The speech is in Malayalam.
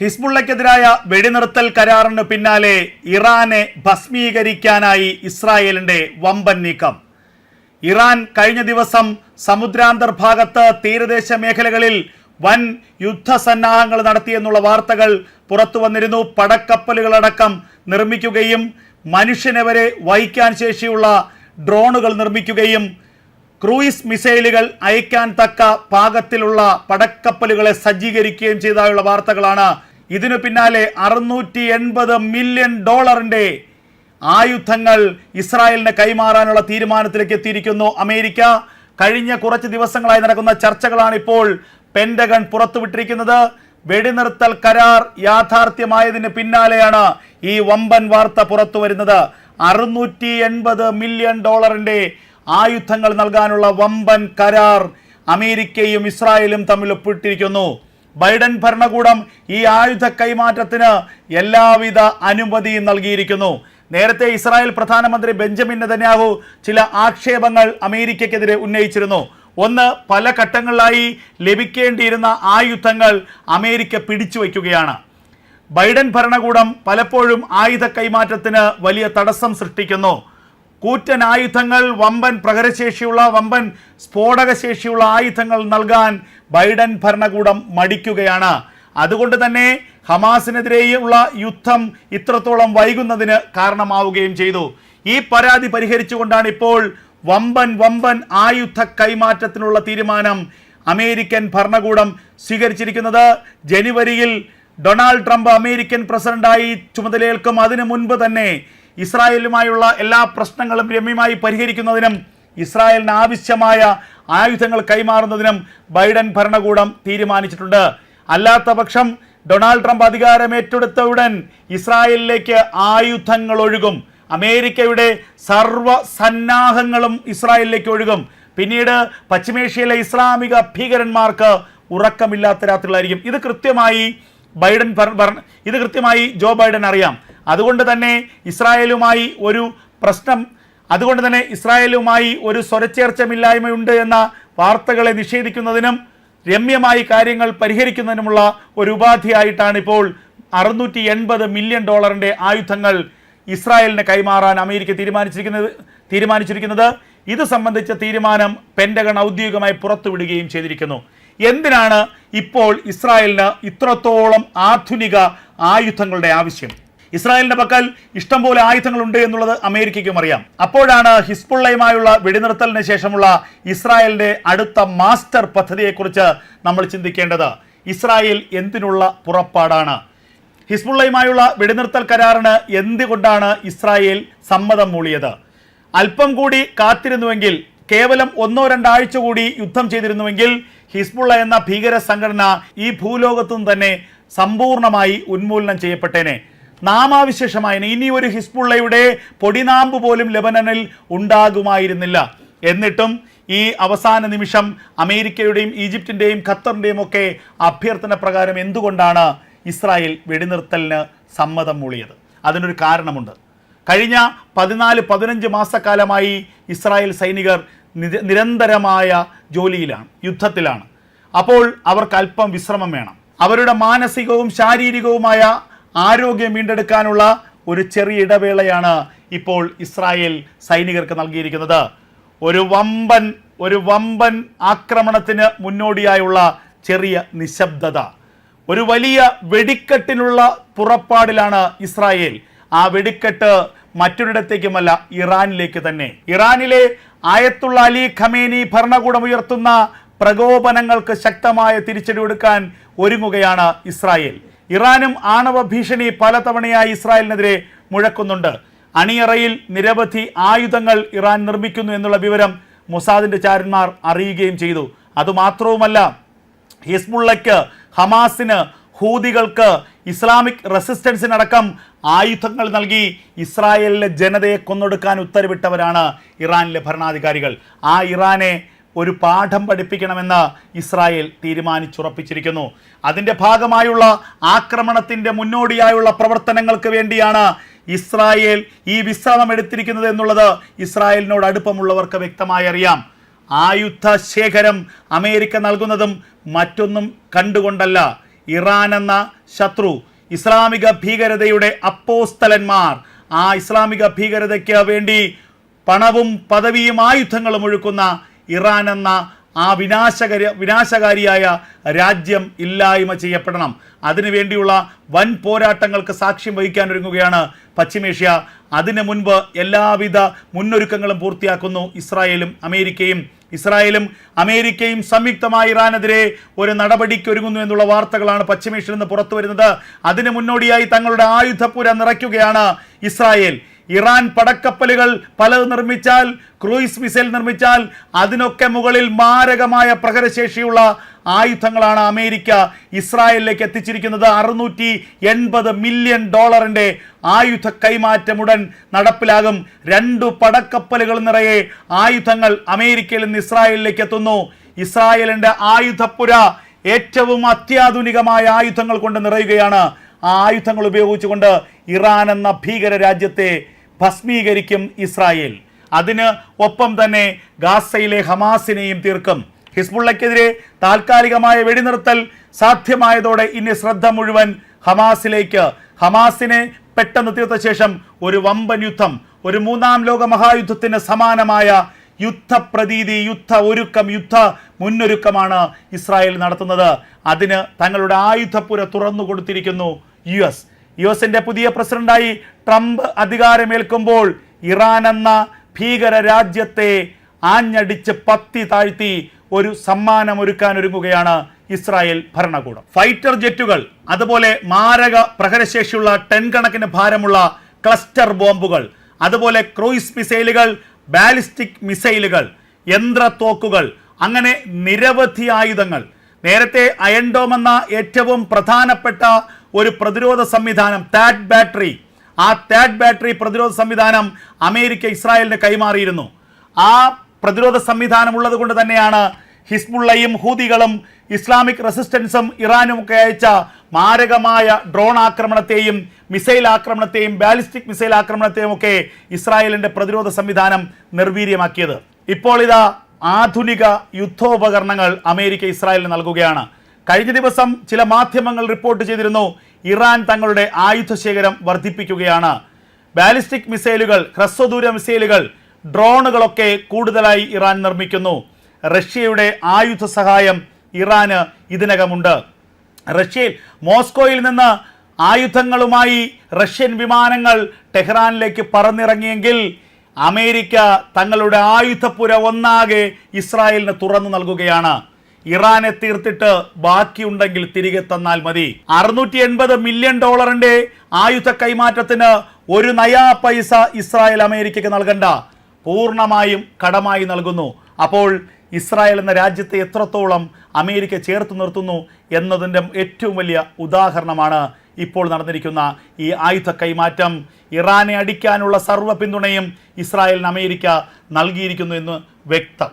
ഹിസ്ബുള്ളക്കെതിരായ വെടിനിർത്തൽ കരാറിന് പിന്നാലെ ഇറാനെ ഭസ്മീകരിക്കാനായി ഇസ്രായേലിന്റെ വമ്പൻ നീക്കം. ഇറാൻ കഴിഞ്ഞ ദിവസം സമുദ്രാന്തർഭാഗത്ത് തീരദേശ മേഖലകളിൽ വൻ യുദ്ധസന്നാഹങ്ങൾ നടത്തിയെന്നുള്ള വാർത്തകൾ പുറത്തു വന്നിരുന്നു. പടക്കപ്പലുകളടക്കം നിർമ്മിക്കുകയും മനുഷ്യനെ വരെ വഹിക്കാൻ ശേഷിയുള്ള ഡ്രോണുകൾ നിർമ്മിക്കുകയും ക്രൂയിസ് മിസൈലുകൾ അയക്കാൻ തക്ക പാകത്തിലുള്ള പടക്കപ്പലുകളെ സജ്ജീകരിക്കുകയും ചെയ്തതായുള്ള വാർത്തകളാണ്. ഇതിനു പിന്നാലെ അറുന്നൂറ്റി എൺപത് മില്യൺ ഡോളറിന്റെ ആയുധങ്ങൾ ഇസ്രായേലിന് കൈമാറാനുള്ള തീരുമാനത്തിലേക്ക് എത്തിയിരിക്കുന്നു അമേരിക്ക. കഴിഞ്ഞ കുറച്ച് ദിവസങ്ങളായി നടക്കുന്ന ചർച്ചകളാണ് ഇപ്പോൾ പെന്റഗൺ പുറത്തുവിട്ടിരിക്കുന്നത്. വെടിനിർത്തൽ കരാർ യാഥാർത്ഥ്യമായതിന് പിന്നാലെയാണ് ഈ വമ്പൻ വാർത്ത പുറത്തു വരുന്നത് അറുന്നൂറ്റി എൺപത് മില്യൺ ഡോളറിന്റെ ആയുധങ്ങൾ നൽകാനുള്ള വമ്പൻ കരാർ അമേരിക്കയും ഇസ്രായേലും തമ്മിൽ ഒപ്പിട്ടിരിക്കുന്നു. ബൈഡൻ ഭരണകൂടം ഈ ആയുധ കൈമാറ്റത്തിന് എല്ലാവിധ അനുമതിയും നൽകിയിരിക്കുന്നു. നേരത്തെ ഇസ്രായേൽ പ്രധാനമന്ത്രി ബെഞ്ചമിൻ നെതന്യാഹു ചില ആക്ഷേപങ്ങൾ അമേരിക്കയ്ക്കെതിരെ ഉന്നയിച്ചിരുന്നു. ഒന്ന് പല ഘട്ടങ്ങളിലായി ലഭിക്കേണ്ടിയിരുന്ന ആയുധങ്ങൾ അമേരിക്ക പിടിച്ചു വയ്ക്കുകയാണ്. ബൈഡൻ ഭരണകൂടം പലപ്പോഴും ആയുധ കൈമാറ്റത്തിന് വലിയ തടസ്സം സൃഷ്ടിക്കുന്നു. കൂറ്റൻ ആയുധങ്ങൾ വമ്പൻ പ്രഹരശേഷിയുള്ള വമ്പൻ സ്ഫോടകശേഷിയുള്ള ആയുധങ്ങൾ നൽകാൻ ബൈഡൻ ഭരണകൂടം മടിക്കുകയാണ്. അതുകൊണ്ട് തന്നെ ഹമാസിനെതിരെയുള്ള യുദ്ധം ഇത്രത്തോളം വൈകുന്നതിന് കാരണമാവുകയും ചെയ്തു. ഈ പരാതി പരിഹരിച്ചുകൊണ്ടാണ് ഇപ്പോൾ വമ്പൻ വമ്പൻ ആയുധ കൈമാറ്റത്തിനുള്ള തീരുമാനം അമേരിക്കൻ ഭരണകൂടം സ്വീകരിച്ചിരിക്കുന്നത്. ജനുവരിയിൽ ഡൊണാൾഡ് ട്രംപ് അമേരിക്കൻ പ്രസിഡന്റായി ചുമതലയേൽക്കും. അതിനു മുൻപ് തന്നെ ഇസ്രായേലുമായുള്ള എല്ലാ പ്രശ്നങ്ങളും രമ്യമായി പരിഹരിക്കുന്നതിനും ഇസ്രായേലിന് ആവശ്യമായ ആയുധങ്ങൾ കൈമാറുന്നതിനും ബൈഡൻ ഭരണകൂടം തീരുമാനിച്ചിട്ടുണ്ട്. അല്ലാത്ത പക്ഷം ഡൊണാൾഡ് ട്രംപ് അധികാരമേറ്റെടുത്ത ഉടൻ ഇസ്രായേലിലേക്ക് ആയുധങ്ങൾ ഒഴുകും. അമേരിക്കയുടെ സർവ സന്നാഹങ്ങളും ഇസ്രായേലിലേക്ക് ഒഴുകും. പിന്നീട് പശ്ചിമേഷ്യയിലെ ഇസ്ലാമിക ഭീകരന്മാർക്ക് ഉറക്കമില്ലാത്ത രാത്രികളായിരിക്കും. ഇത് കൃത്യമായി ബൈഡൻ ഇത് കൃത്യമായി ജോ ബൈഡൻ അറിയാം. അതുകൊണ്ട് തന്നെ ഇസ്രായേലുമായി ഒരു പ്രശ്നം അതുകൊണ്ട് തന്നെ ഇസ്രായേലുമായി ഒരു സ്വരച്ചേർച്ചമില്ലായ്മയുണ്ട് എന്ന വാർത്തകളെ നിഷേധിക്കുന്നതിനും രമ്യമായി കാര്യങ്ങൾ പരിഹരിക്കുന്നതിനുമുള്ള ഒരു ഉപാധിയായിട്ടാണ് ഇപ്പോൾ അറുന്നൂറ്റി എൺപത് മില്യൺ ഡോളറിന്റെ ആയുധങ്ങൾ ഇസ്രായേലിന് കൈമാറാൻ അമേരിക്ക തീരുമാനിച്ചിരിക്കുന്നത് തീരുമാനിച്ചിരിക്കുന്നത്. ഇത് സംബന്ധിച്ച തീരുമാനം പെന്റഗൺ ഔദ്യോഗികമായി പുറത്തുവിടുകയും ചെയ്തിരിക്കുന്നു. എന്തിനാണ് ഇപ്പോൾ ഇസ്രായേലിന് ഇത്രത്തോളം ആധുനിക ആയുധങ്ങളുടെ ആവശ്യം? ഇസ്രായേലിന്റെ പക്കൽ ഇഷ്ടംപോലെ ആയുധങ്ങളുണ്ട് എന്നുള്ളത് അമേരിക്കയ്ക്കും അറിയാം. അപ്പോഴാണ് ഹിസ്ബുള്ളയുമായുള്ള വെടിനിർത്തലിന് ശേഷമുള്ള ഇസ്രായേലിന്റെ അടുത്ത മാസ്റ്റർ പദ്ധതിയെക്കുറിച്ച് നമ്മൾ ചിന്തിക്കേണ്ടത്. ഇസ്രായേൽ എന്തിനുള്ള പുറപ്പാടാണ്? ഹിസ്ബുള്ളയുമായുള്ള വെടിനിർത്തൽ കരാറിന് എന്തുകൊണ്ടാണ് ഇസ്രായേൽ സമ്മതം മൂളിയത്? അല്പം കൂടി കാത്തിരുന്നുവെങ്കിൽ കേവലം ഒന്നോ രണ്ടാഴ്ച കൂടി യുദ്ധം ചെയ്തിരുന്നുവെങ്കിൽ ഹിസ്ബുള്ള എന്ന ഭീകര സംഘടന ഈ ഭൂലോകത്തും തന്നെ സമ്പൂർണമായി ഉന്മൂലനം ചെയ്യപ്പെട്ടേനെ. നാമാവിശേഷമായ ഇനി ഒരു ഹിസ്ബുള്ളയുടെ പൊടിനാമ്പ് പോലും ലെബനനിൽ ഉണ്ടാകുമായിരുന്നില്ല. എന്നിട്ടും ഈ അവസാന നിമിഷം അമേരിക്കയുടെയും ഈജിപ്തിന്റെയും ഖത്തറിന്റെയും ഒക്കെ അഭ്യർത്ഥന പ്രകാരം എന്തുകൊണ്ടാണ് ഇസ്രായേൽ വെടിനിർത്തലിന് സമ്മതം മൂളിയത്? അതിനൊരു കാരണമുണ്ട്. കഴിഞ്ഞ പതിനാല് പതിനഞ്ച് മാസക്കാലമായി ഇസ്രായേൽ സൈനികർ നിരന്തരമായ ജോലിയിലാണ് യുദ്ധത്തിലാണ്. അപ്പോൾ അവർക്ക് അല്പം വിശ്രമം വേണം. അവരുടെ മാനസികവും ശാരീരികവുമായ ആരോഗ്യം വീണ്ടെടുക്കാനുള്ള ഒരു ചെറിയ ഇടവേളയാണ് ഇപ്പോൾ ഇസ്രായേൽ സൈനികർക്ക് നൽകിയിരിക്കുന്നത്. ഒരു വമ്പൻ ഒരു വമ്പൻ ആക്രമണത്തിന് മുന്നോടിയായുള്ള ചെറിയ നിശബ്ദത. ഒരു വലിയ വെടിക്കെട്ടിനുള്ള പുറപ്പാടിലാണ് ഇസ്രായേൽ. ആ വെടിക്കെട്ട് മറ്റൊരിടത്തേക്കുമല്ല ഇറാനിലേക്ക് തന്നെ. ഇറാനിലെ ആയത്തുള്ള അലി ഖമേനി ഭരണകൂടം ഉയർത്തുന്ന പ്രകോപനങ്ങൾക്ക് ശക്തമായ തിരിച്ചടി കൊടുക്കാൻ ഒരുങ്ങുകയാണ് ഇസ്രായേൽ. ഇറാനും ആണവ ഭീഷണി പലതവണയായി ഇസ്രായേലിനെതിരെ മുഴക്കുന്നുണ്ട്. അണിയറയിൽ നിരവധി ആയുധങ്ങൾ ഇറാൻ നിർമ്മിക്കുന്നു എന്നുള്ള വിവരം മൊസാദിന്റെ ചാരന്മാർ അറിയുകയും ചെയ്തു. അതുമാത്രവുമല്ല ഹിസ്ബുള്ളയ്ക്ക് ഹമാസിന് ഹൂതികൾക്ക് ഇസ്ലാമിക് റെസിസ്റ്റൻസിനടക്കം ആയുധങ്ങൾ നൽകി ഇസ്രായേലിലെ ജനതയെ കൊന്നൊടുക്കാൻ ഉത്തരവിട്ടവരാണ് ഇറാനിലെ ഭരണാധികാരികൾ. ആ ഇറാനെ ഒരു പാഠം പഠിപ്പിക്കണമെന്ന് ഇസ്രായേൽ തീരുമാനിച്ചുറപ്പിച്ചിരിക്കുന്നു. അതിന്റെ ഭാഗമായുള്ള ആക്രമണത്തിന്റെ മുന്നോടിയായുള്ള പ്രവർത്തനങ്ങൾക്ക് വേണ്ടിയാണ് ഇസ്രായേൽ ഈ വിശ്രമം എടുത്തിരിക്കുന്നത് എന്നുള്ളത് ഇസ്രായേലിനോട് അടുപ്പമുള്ളവർക്ക് വ്യക്തമായി അറിയാം. ആയുധ ശേഖരം അമേരിക്ക നൽകുന്നതും മറ്റൊന്നും കണ്ടുകൊണ്ടല്ല. ഇറാൻ എന്ന ശത്രു ഇസ്ലാമിക ഭീകരതയുടെ അപ്പോസ്തലന്മാർ. ആ ഇസ്ലാമിക ഭീകരതയ്ക്ക് വേണ്ടി പണവും പദവിയും ആയുധങ്ങളും ഒഴുക്കുന്ന ഇറാൻ എന്ന ആ വിനാശകര വിനാശകാരിയായ രാജ്യം ഇല്ലായ്മ ചെയ്യപ്പെടണം. അതിനുവേണ്ടിയുള്ള വൻ പോരാട്ടങ്ങൾക്ക് സാക്ഷ്യം വഹിക്കാൻ ഒരുങ്ങുകയാണ് പശ്ചിമേഷ്യ. അതിനു മുൻപ് എല്ലാവിധ മുന്നൊരുക്കങ്ങളും പൂർത്തിയാക്കുന്നു ഇസ്രായേലും അമേരിക്കയും. ഇസ്രായേലും അമേരിക്കയും സംയുക്തമായി ഇറാനെതിരെ ഒരു നടപടിക്ക് ഒരുങ്ങുന്നു എന്നുള്ള വാർത്തകളാണ് പശ്ചിമേഷ്യയിൽ നിന്ന് പുറത്തു വരുന്നത് അതിന് മുന്നോടിയായി തങ്ങളുടെ ആയുധപ്പുര നിറയ്ക്കുകയാണ് ഇസ്രായേൽ. ഇറാൻ പടക്കപ്പലുകൾ പലത് നിർമ്മിച്ചാൽ ക്രൂയിസ് മിസൈൽ നിർമ്മിച്ചാൽ അതിനൊക്കെ മുകളിൽ മാരകമായ പ്രഹരശേഷിയുള്ള ആയുധങ്ങളാണ് അമേരിക്ക ഇസ്രായേലിലേക്ക് എത്തിച്ചിരിക്കുന്നത്. അറുന്നൂറ്റി എൺപത് മില്യൺ ഡോളറിന്റെ ആയുധ കൈമാറ്റം ഉടൻ നടപ്പിലാകും. രണ്ടു പടക്കപ്പലുകൾ നിറയെ ആയുധങ്ങൾ അമേരിക്കയിൽ നിന്ന് ഇസ്രായേലിലേക്ക് എത്തുന്നു. ഇസ്രായേലിന്റെ ആയുധപ്പുര ഏറ്റവും അത്യാധുനികമായ ആയുധങ്ങൾ കൊണ്ട് നിറയുകയാണ്. ആ ആയുധങ്ങൾ ഉപയോഗിച്ചുകൊണ്ട് ഇറാൻ എന്ന ഭീകര രാജ്യത്തെ ഭസ്മീകരിക്കും ഇസ്രായേൽ. അതിന് ഒപ്പം തന്നെ ഗാസയിലെ ഹമാസിനെയും തീർക്കും. ഹിസ്ബുള്ളയ്ക്കെതിരെ താൽക്കാലികമായ വെടിനിർത്തൽ സാധ്യമായതോടെ ഇനി ശ്രദ്ധ മുഴുവൻ ഹമാസിലേക്ക്. ഹമാസിനെ പെട്ടെന്ന് തീർത്ത ശേഷം ഒരു വമ്പൻ യുദ്ധം ഒരു മൂന്നാം ലോക മഹായുദ്ധത്തിന് സമാനമായ യുദ്ധപ്രതീതി യുദ്ധ ഒരുക്കം യുദ്ധ മുന്നൊരുക്കമാണ് ഇസ്രായേൽ നടത്തുന്നത്. അതിന് തങ്ങളുടെ ആയുധപ്പുര തുറന്നു കൊടുത്തിരിക്കുന്നു യു എസ്. യു എസിന്റെ പുതിയ പ്രസിഡന്റായി ട്രംപ് അധികാരമേൽക്കുമ്പോൾ ഇറാൻ എന്ന ഭീകര രാജ്യത്തെ ആഞ്ഞടിച്ച് പത്തി താഴ്ത്തി ഒരു സമ്മാനം ഒരുക്കാൻ ഒരുങ്ങുകയാണ് ഇസ്രായേൽ ഭരണകൂടം. ഫൈറ്റർ ജെറ്റുകൾ അതുപോലെ മാരക പ്രഹരശേഷിയുള്ള ടൺ കണക്കിന് ഭാരമുള്ള ക്ലസ്റ്റർ ബോംബുകൾ അതുപോലെ ക്രൂയിസ് മിസൈലുകൾ ബാലിസ്റ്റിക് മിസൈലുകൾ യന്ത്രത്തോക്കുകൾ അങ്ങനെ നിരവധി ആയുധങ്ങൾ. നേരത്തെ അയൺഡോം എന്ന ഏറ്റവും പ്രധാനപ്പെട്ട ഒരു പ്രതിരോധ സംവിധാനം താഡ് ബാറ്ററി ആ താഡ് ബാറ്ററി പ്രതിരോധ സംവിധാനം അമേരിക്ക ഇസ്രായേലിന് കൈമാറിയിരുന്നു. ആ പ്രതിരോധ സംവിധാനം ഉള്ളത് കൊണ്ട് തന്നെയാണ് ഹിസ്ബുള്ളയും ഹൂതികളും ഇസ്ലാമിക് റെസിസ്റ്റൻസും ഇറാനും ഒക്കെ അയച്ച മാരകമായ ഡ്രോൺ ആക്രമണത്തെയും മിസൈൽ ആക്രമണത്തെയും ബാലിസ്റ്റിക് മിസൈൽ ആക്രമണത്തെയും ഒക്കെ ഇസ്രായേലിന്റെ പ്രതിരോധ സംവിധാനം നിർവീര്യമാക്കിയത്. ഇപ്പോൾ ഇതാ ആധുനിക യുദ്ധോപകരണങ്ങൾ അമേരിക്ക ഇസ്രായേലിന് നൽകുകയാണ്. കഴിഞ്ഞ ദിവസം ചില മാധ്യമങ്ങൾ റിപ്പോർട്ട് ചെയ്തിരുന്നു ഇറാൻ തങ്ങളുടെ ആയുധശേഖരം വർദ്ധിപ്പിക്കുകയാണ്. ബാലിസ്റ്റിക് മിസൈലുകൾ ഹ്രസ്വദൂര മിസൈലുകൾ ഡ്രോണുകളൊക്കെ കൂടുതലായി ഇറാൻ നിർമ്മിക്കുന്നു. റഷ്യയുടെ ആയുധ സഹായം ഇറാന് ഇതിനകമുണ്ട്. റഷ്യയിൽ മോസ്കോയിൽ നിന്ന് ആയുധങ്ങളുമായി റഷ്യൻ വിമാനങ്ങൾ ടെഹ്റാനിലേക്ക് പറന്നിറങ്ങിയെങ്കിൽ അമേരിക്ക തങ്ങളുടെ ആയുധപ്പുര ഒന്നാകെ ഇസ്രായേലിന് തുറന്നു നൽകുകയാണ്. ഇറാനെ തീർത്തിട്ട് ബാക്കിയുണ്ടെങ്കിൽ തിരികെ തന്നാൽ മതി. അറുന്നൂറ്റി എൺപത് മില്യൺ ഡോളറിന്റെ ആയുധ കൈമാറ്റത്തിന് ഒരു നയാ പൈസ ഇസ്രായേൽ അമേരിക്കയ്ക്ക് നൽകണ്ട. പൂർണമായും കടമായി നൽകുന്നു. അപ്പോൾ ഇസ്രായേൽ എന്ന രാജ്യത്തെ എത്രത്തോളം അമേരിക്ക ചേർത്ത് നിർത്തുന്നു എന്നതിന്റെ ഏറ്റവും വലിയ ഉദാഹരണമാണ് ഇപ്പോൾ നടന്നിരിക്കുന്ന ഈ ആയുധ കൈമാറ്റം. ഇറാനെ അടിക്കാനുള്ള സർവ പിന്തുണയും ഇസ്രായേലിന് അമേരിക്ക നൽകിയിരിക്കുന്നു എന്ന് വ്യക്തം.